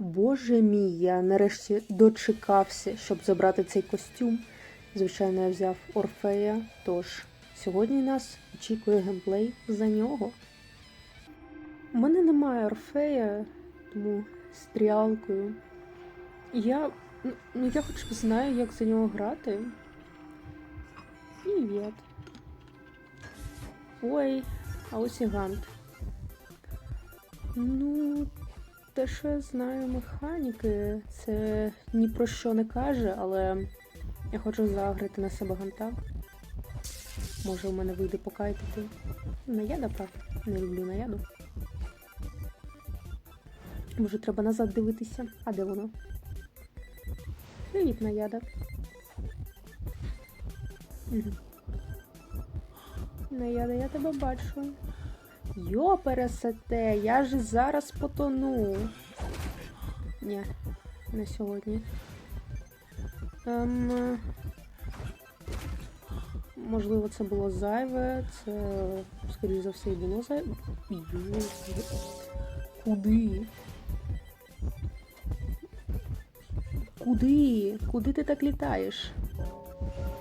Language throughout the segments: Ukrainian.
Боже мій, я нарешті дочекався, щоб забрати цей костюм. Звичайно, я взяв Орфея, тож сьогодні нас очікує геймплей за нього. У мене немає Орфея, тому стрілкою. Я. ну, Ну, я хоч знаю, як за нього грати. Привіт. Ой, а ось і Гант. Ну, я знаю механіки, це ні про що не каже, але я хочу заграти на себе ганта. Може, у мене вийде покайтити. Наяда, правда. Не люблю наяду. Може, треба назад дивитися. А де воно? Привіт, наяда. Наяда, я тебе бачу. Йо, пересете, я ж зараз потону. Ні, не сьогодні. Ем, можливо, це було зайве, це, скоріш за все, і було зайве. Куди? Куди? Куди ти так літаєш?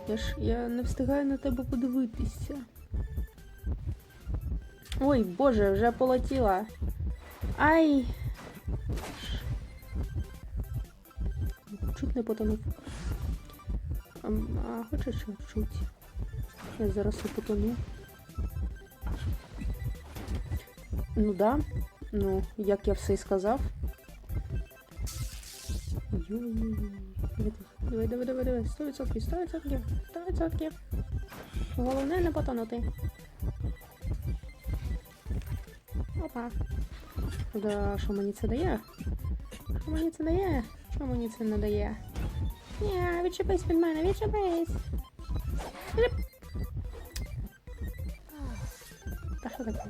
Я ж я не встигаю на тебе подивитися. Ой, боже, вже полетіла. Ай. Чуть не потонув. Ам, А, хочеш чуть? Я зараз і потону. Ну да. Ну, як я все і сказав. Давай, давай, давай, давай. 100%, 100%, 100%. Головне не потонути. Опа. Да, що мені це дає? Що мені це дає? Що мені це не дає? Ні, відчепись від мене, відчепись. Відчеп... Та що таке?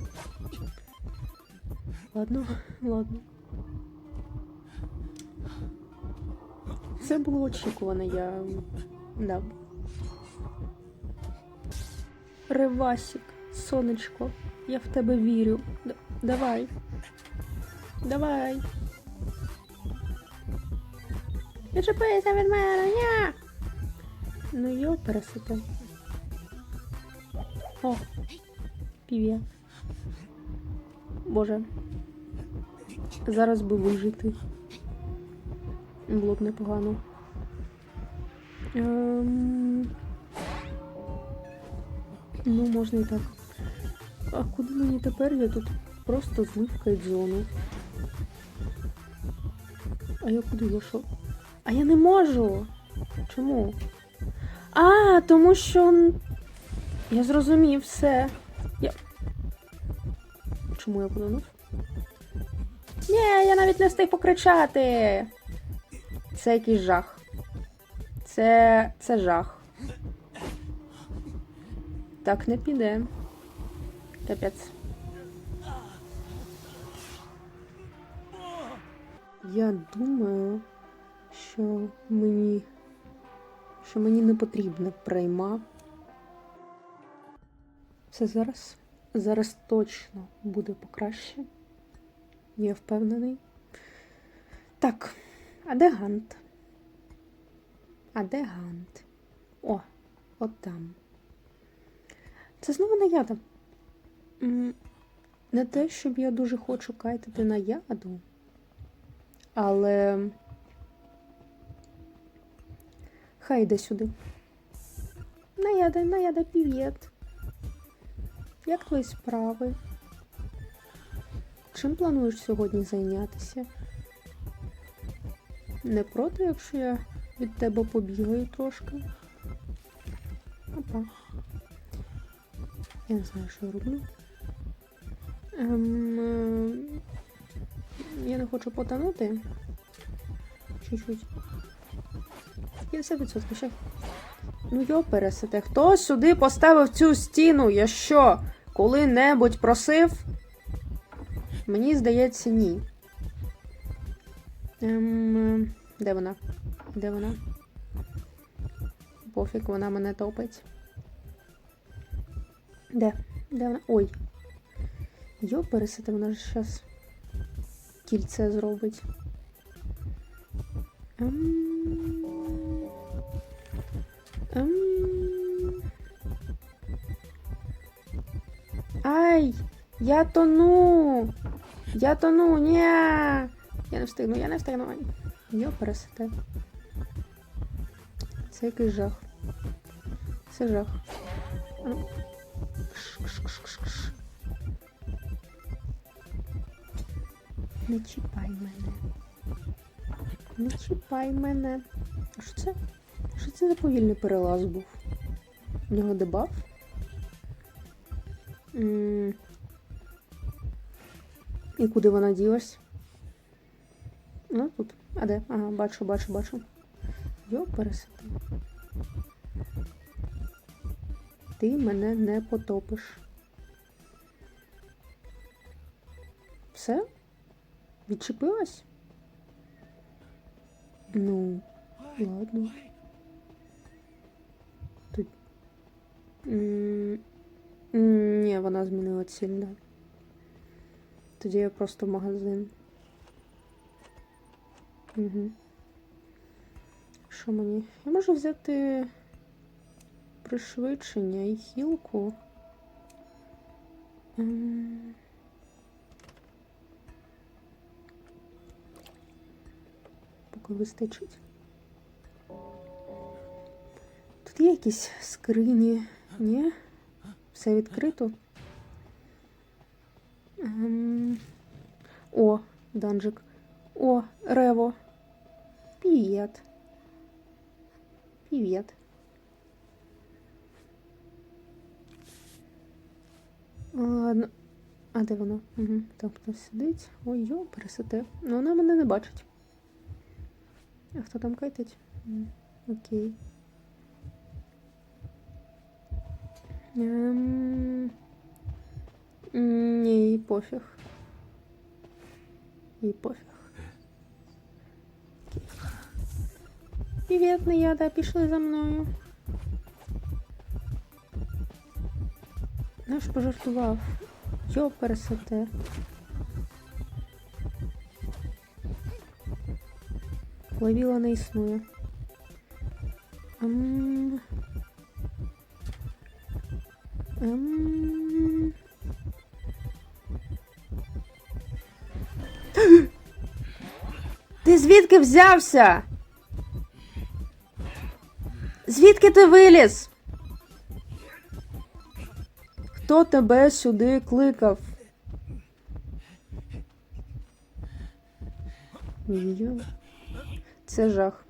Ладно, ладно. Це було очікувано, я. Да. Ревасік, сонечко, я в тебе вірю. Давай. Давай. Відчепися від мене, ня! Ну йо, пересити. О, пів'я. Боже. Зараз би вижити. Було б непогано. Ем... Ну, можна і так. А куди мені тепер? Я тут просто злив кайдзону. А я куди вийшов? А я не можу. Чому? А, тому що. Я зрозумів все. Я. Чому я подонув? Ні, я навіть не встиг покричати. Це якийсь жах. Це. це жах. Так не піде. Капець. Я думаю, що мені. що мені не потрібна прийма. Це зараз. Зараз точно буде покраще. Я впевнений. Так, а де Гант? А де Гант? О, от там. Це знову наяда. Не те, щоб я дуже хочу кайтити на яду, але хай йде сюди. Наяда, наяда, привіт. Як твої справи? Чим плануєш сьогодні зайнятися? Не проти, якщо я від тебе побігаю трошки. Опа. Я не знаю, що я роблю. Ем, е, я не хочу потонути. Чуть-чуть. 50% ще. Ну йо пересете. Хто сюди поставив цю стіну? Я що? Коли-небудь просив? Мені здається, ні. Ем, е, де вона? Де вона? Пофіг, вона мене топить. Де? Де вона? Ой. Йо, пересити, вона ж зараз кільце зробить. Ем. Ем. Ай! Я тону! Я тону! Ні! Я не встигну, я не встигну. Йо, пересете. Це якийсь жах. Це жах. А Не чіпай мене. Не чіпай мене. А що це? Що це за повільний перелаз був? У нього дебаф? І куди вона ділась? Ну тут. А де? Ага, бачу, бачу, бачу. Йо, пересити. Ти мене не потопиш. Все? Відчепилась? Ну, ладно. Тут. М, м, Ні, вона змінила ціль, да. Тоді я просто в магазин. Угу. Що мені? Я можу взяти пришвидшення і хілку. Ем. Поки вистачить. Тут є якісь скрині, ні? Все відкрито. Ем. О, данжик. О, Рево. Привет. Привет. Ладно. А де воно? Угу. Там хтось сидить. Ой, йо, пересете. Ну вона мене не бачить. А хто там кайтить? М, Окей. Ем... Ні, їй пофіг. Їй пофіг. Привіт, Неяда, пішли за мною. Наш пожартував. Йо, пересете. Лавіла не існує. Ем... Ем... Ти звідки взявся? Звідки ти виліз? Хто тебе сюди кликав? Це жах.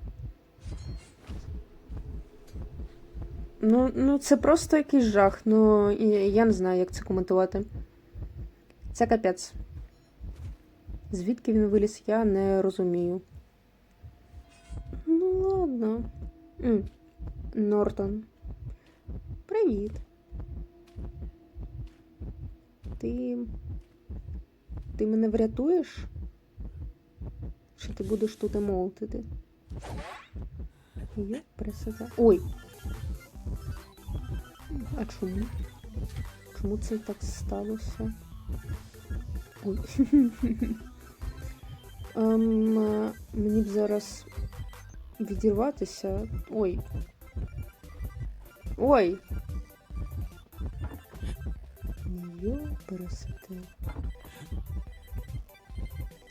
Ну, ну, це просто якийсь жах. Ну, я не знаю, як це коментувати. Це капець. Звідки він виліз, я не розумію. Ну, ладно. М. Нортон. Привіт. Ти. Ти мене врятуєш? Чи ти будеш тут емолтити? Є, пресета. Ой! А чому? Чому це так сталося? Ой. Е, мені б зараз відірватися. Ой. Ой. Йо, пересити.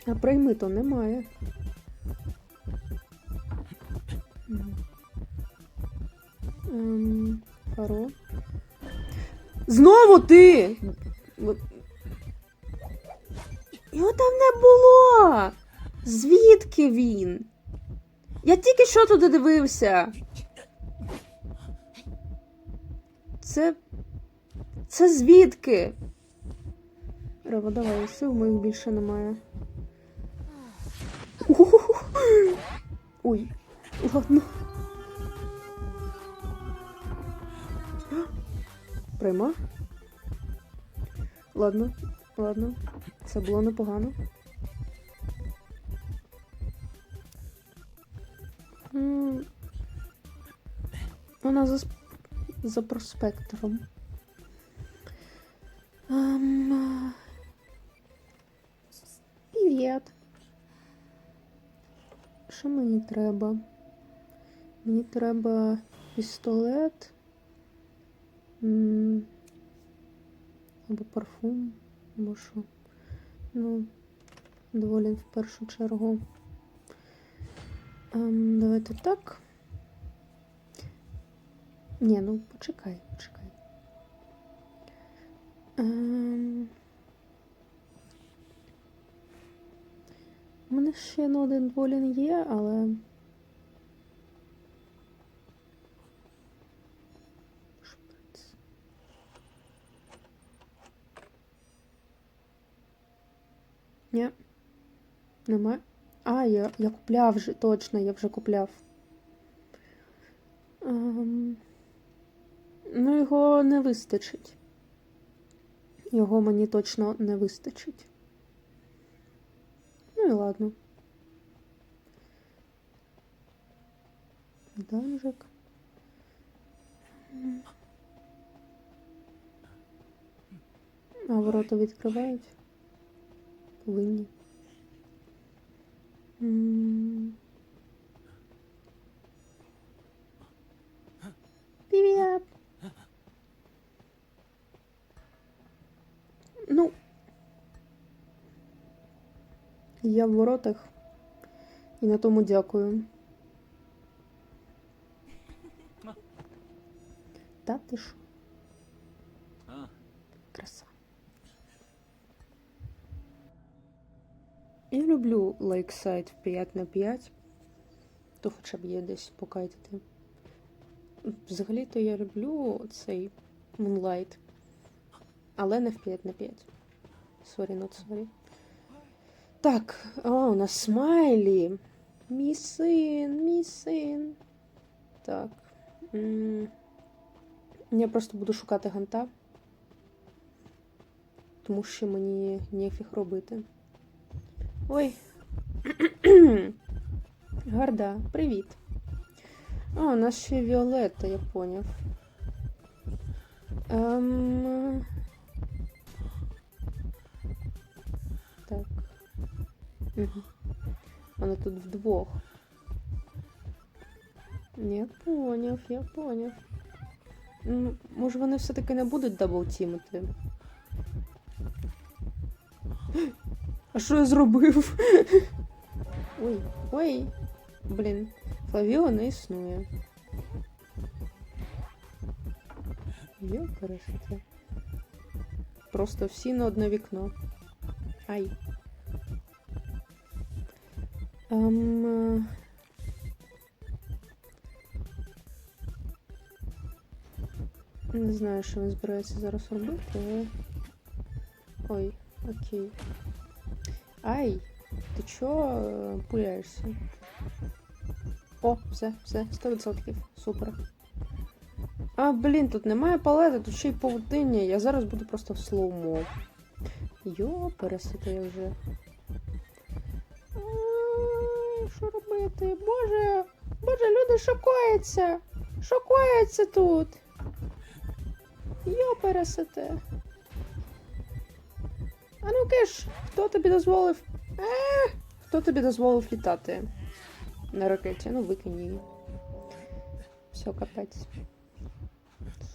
А прийми то немає. Ем, Фаро. Знову ти! Його там не було! Звідки він? Я тільки що туди дивився. Це. Це звідки? Рева, давай, сил моїх більше немає. Ой, ладно. Прийма? Ладно, ладно. Це було непогано. Вона за, за проспектором. Ем, а, Привіт. Що мені треба? Мені треба пістолет. Або парфум, або що. Ну, доволі в першу чергу. Ем, давайте так. Ні, ну почекай, почекай. Ем... мене ще на один дволін є, але. Ні. Нема. А, я, я купляв вже, точно, я вже купляв. Ем... Ну, його не вистачить. Його мені точно не вистачить. Ну і ладно. Данжик. А ворота відкривають. Повинні. Я в воротах. І на тому дякую. Та ти? А, Краса. Я люблю лайксайд в 5 на 5. То хоча б є десь покайтити. Взагалі-то я люблю цей Moonlight. Але не в 5 на 5. Sorry, not sorry. Так, о, у нас смайлі. Мій син, мій син. Так. Я просто буду шукати ганта. Тому що мені ніфіг робити. Ой. Гарда, привіт. А, у нас ще Віолетта, я поняв. Ем... Угу. Вона тут вдвох. Я поняв, я поняв. Ну, може вони все-таки не будуть даблтімити? А що я зробив? Ой, ой. Блін, Флавіо не існує. Йо, пересити. Просто всі на одне вікно. Ай. Ем... е, Не знаю, що він збирається зараз робити, але... Ой, окей. Ай, ти чо е, пуляєшся? О, все, все, 100%. Супер. А, блін, тут немає палети, тут ще й павутиння. Я зараз буду просто в слоумо. Йо, пересити я вже. Що робити? Боже, боже, люди шокуються. Шокуються тут. Йо. А ну киш, хто тобі дозволив? Е, хто тобі дозволив літати на ракеті? Ну, викинь її. Все, капець.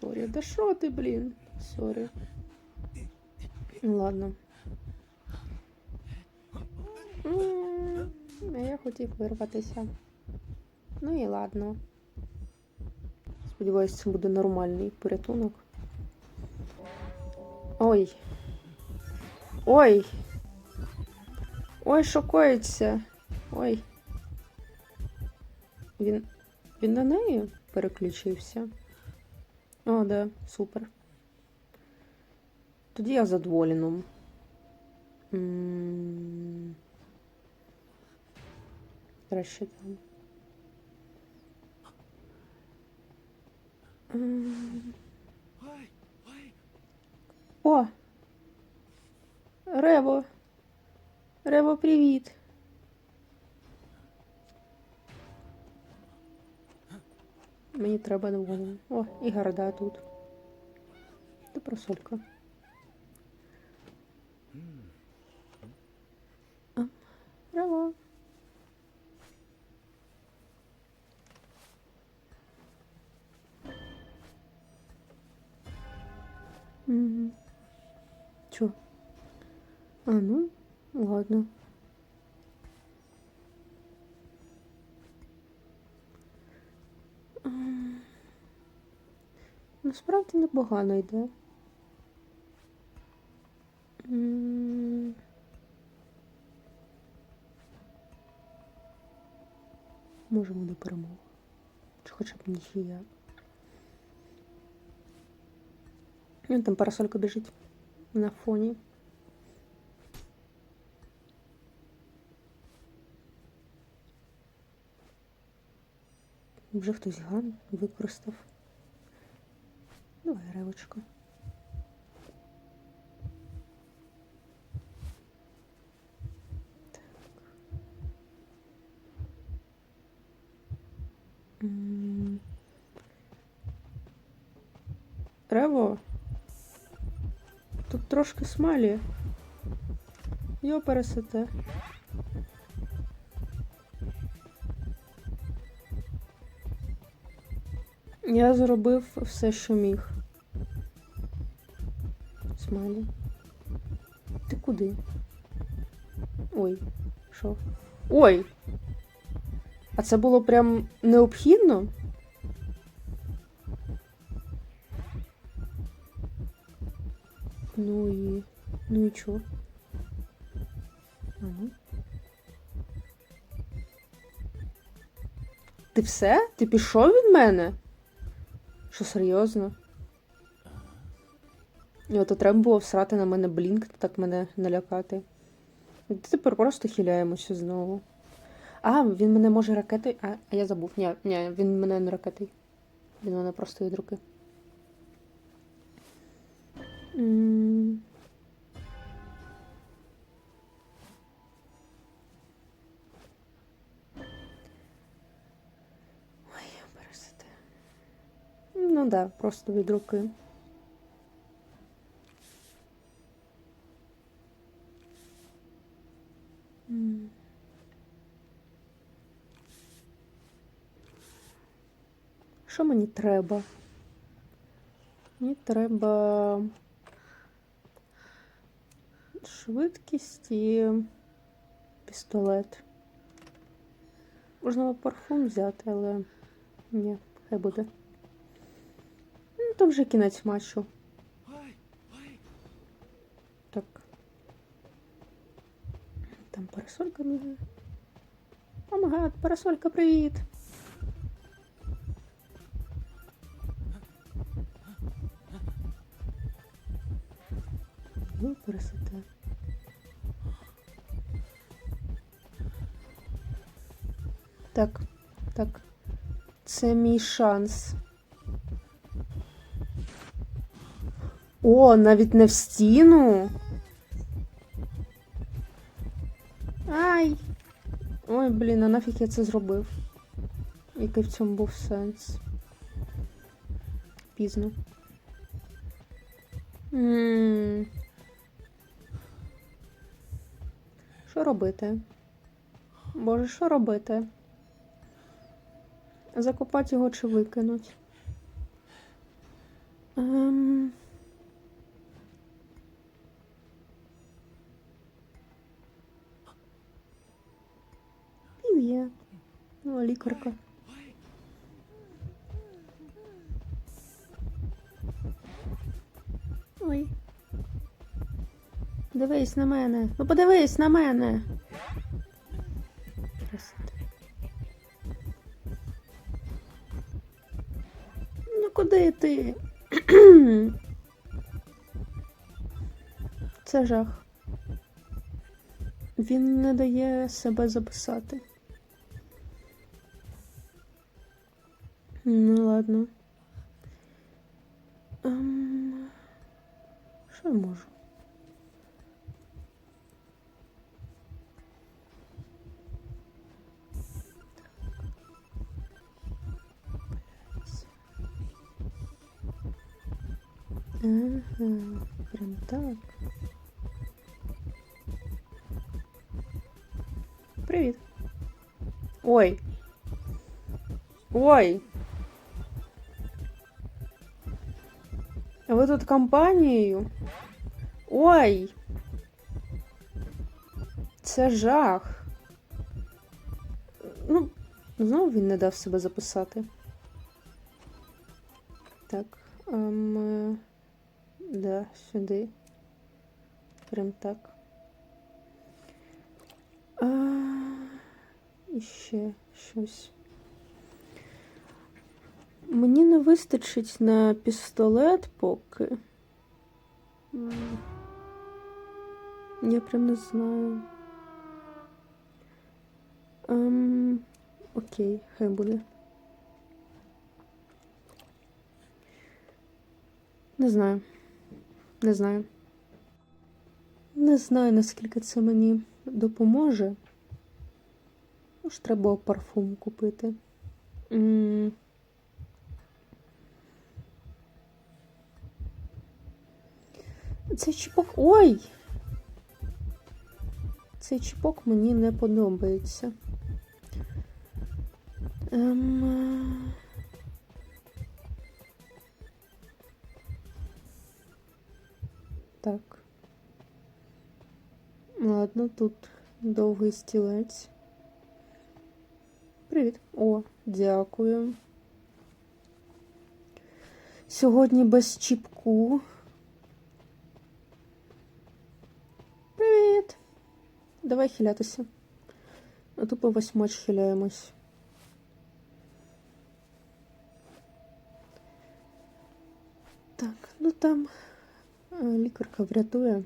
Сорі, да що ти, блін? Сорі. Ну, Ладно. М, А я хотів вирватися. Ну і ладно. Сподіваюсь, це буде нормальний порятунок. Ой. Ой. Ой, що коїться. Ой. Він. Він на неї переключився. О, да, супер. Тоді я задоволеном. М, ой. О! Рево. Рево, привіт. Мені треба доволі. О, і гарда тут. Та просолька. Рево. Угу. Чо? А ну, ладно. Насправді непогано йде. Можемо на перемогу. Чи хоча б ніхія. Вон там парасолька біжить на фоні. Вже хтось ган використав. Давай, ревочка. Так. Рево. Трошки смалі. Йо пересете. Я зробив все, що міг. Смайлі. Ти куди? Ой, що? Ой! А це було прям необхідно? Ну і. Ну і чо? Ага. Ти все? Ти пішов від мене? Що серйозно? І от треба було всрати на мене блінк, так мене налякати. І Тепер просто хиляємося знову. А, він мене може ракетою. А, а я забув. Ні, ні, він мене не ракетою. Він мене просто від руки. М. Ой, пересити. Ну да, просто від руки. Що мені треба? Мені треба швидкість і пістолет. Можна парфум взяти, але ні, хай буде. Ну, то вже кінець матчу. Так. Там парасолька мігає. О, парасолька, привіт! Так, так. Це мій шанс. О, навіть не в стіну. Ай. Ой, блін, а нафіг я це зробив? Який в цьому був сенс? Пізно. М. Що робити? Боже, що робити? Закопати його чи викинуть? Ем... Привіт. О, лікарка. Ой. Дивись на мене. Ну подивись на мене. Ти? Це жах. Він не дає себе записати. Ну ладно. Ага, прям так. Привіт. Ой. Ой. Ви тут компанією? Ой. Це жах. Ну, знову він не дав себе записати. Так. Ем, да, сюди. Прям так. А, і ще щось. Мені не вистачить на пістолет поки. Я прям не знаю. Ем, окей, хай буде. Не знаю. Не знаю. Не знаю, наскільки це мені допоможе. Може, треба парфум купити. М. Цей чіпок. Ой! Цей чіпок мені не подобається. Ем... Ладно, тут довгий стілець. Привіт. О, дякую. Сьогодні без чіпку. Привіт. Давай хилятися. А то по восьмач хиляємось. Так, ну там е, лікарка врятує.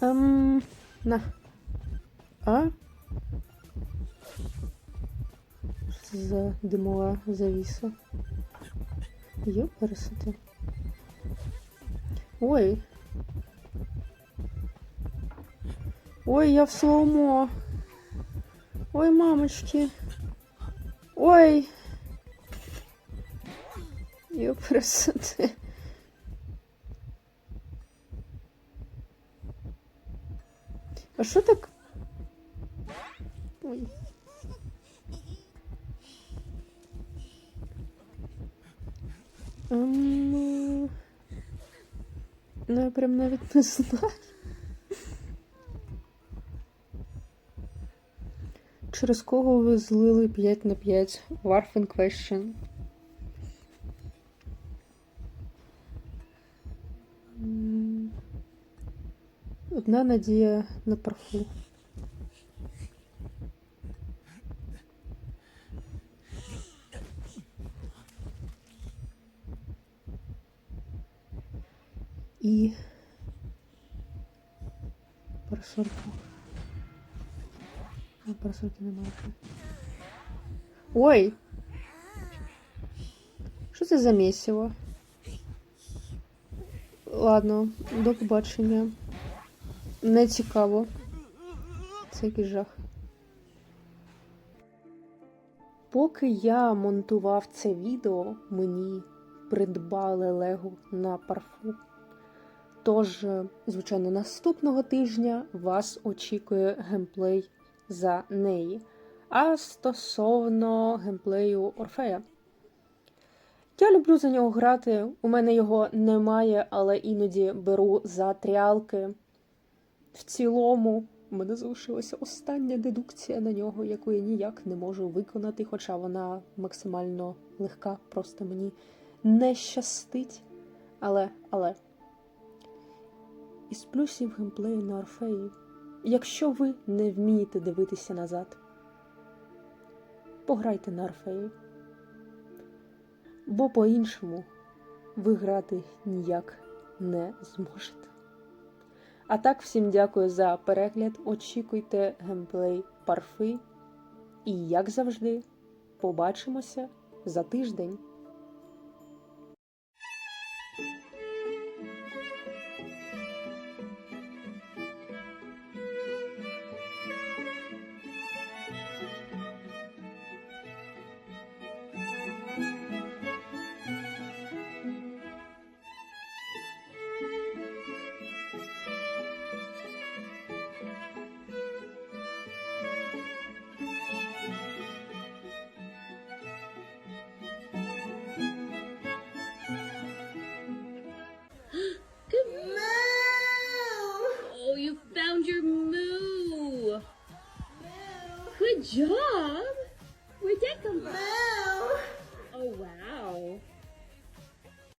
Ем, на. А? За димова завіса? Йоперсити. Ой. Ой, я в слоумо. Ой, мамочки. Ой. Йоперсити. А що так? Ой. Ем, Ну, я прям навіть не знаю. Через кого ви злили 5 на 5? Warfing question. Одна надія на парфу. І парасолька. А парасольки немає. Ой! Що це за місиво? Ладно, до побачення. Не цікаво. Це якийсь жах. Поки я монтував це відео, мені придбали лего на парфу. Тож, звичайно, наступного тижня вас очікує геймплей за неї. А стосовно геймплею Орфея. Я люблю за нього грати. У мене його немає, але іноді беру за тріалки. В цілому, мене залишилася остання дедукція на нього, яку я ніяк не можу виконати, хоча вона максимально легка, просто мені не щастить. Але, але. Із плюсів геймплею на Орфеї. Якщо ви не вмієте дивитися назад, пограйте на Орфеї. Бо по-іншому ви грати ніяк не зможете. А так, всім дякую за перегляд. Очікуйте геймплей парфи. І, як завжди, побачимося за тиждень.